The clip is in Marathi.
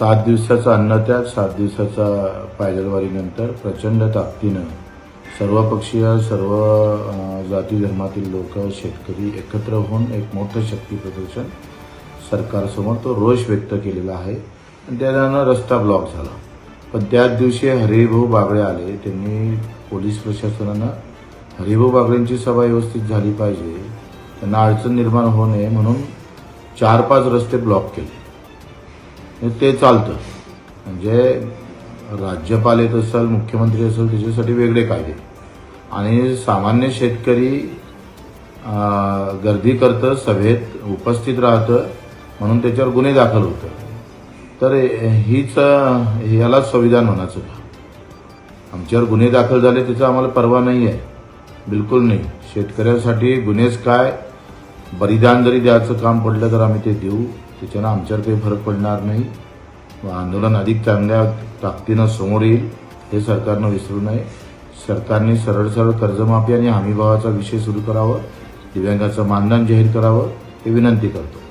सात दिवसाचा अन्नत्याग सात दिवसाचा पायदलवारीनंतर प्रचंड ताकदीनं सर्वपक्षीय सर्व जाती धर्मातील लोक शेतकरी एकत्र होऊन एक मोठं शक्ती प्रदर्शन सरकारसमोर तो रोष व्यक्त केलेला आहे. आणि त्यानं रस्ता ब्लॉक झाला. पण त्याच दिवशी हरिभाऊ बागडे आले. त्यांनी पोलीस प्रशासनानं हरिभाऊ बागडेंची सभा व्यवस्थित झाली पाहिजे. त्यांना अडचण निर्माण होऊ नये म्हणून चार पाच रस्ते ब्लॉक केले. ते चालतं. म्हणजे राज्यपाल येत असेल मुख्यमंत्री असेल त्याच्यासाठी वेगळे कायदे. आणि सामान्य शेतकरी गर्दी करतं सभेत उपस्थित राहतं म्हणून त्याच्यावर गुन्हे दाखल होतं. तर हीच अं, यालाच संविधान म्हणायचं. आमच्यावर गुन्हे दाखल झाले त्याचा आम्हाला परवा नाही आहे बिलकुल नाही. शेतकऱ्यासाठी गुन्हेच काय? बलिदान जरी द्यायचं काम पडलं तर आम्ही ते देऊ. त्याच्यानं आमच्यावर काही फरक पडणार नाही. व आंदोलन अधिक चांगल्या ताकदीनं समोर येईल हे सरकारनं विसरू नये. सरकारने सरळ सरळ कर्जमाफी आणि हमीभावाचा विषय सुरू करावा. दिव्यांगाचं मानधन जाहीर करावं ही विनंती करतो.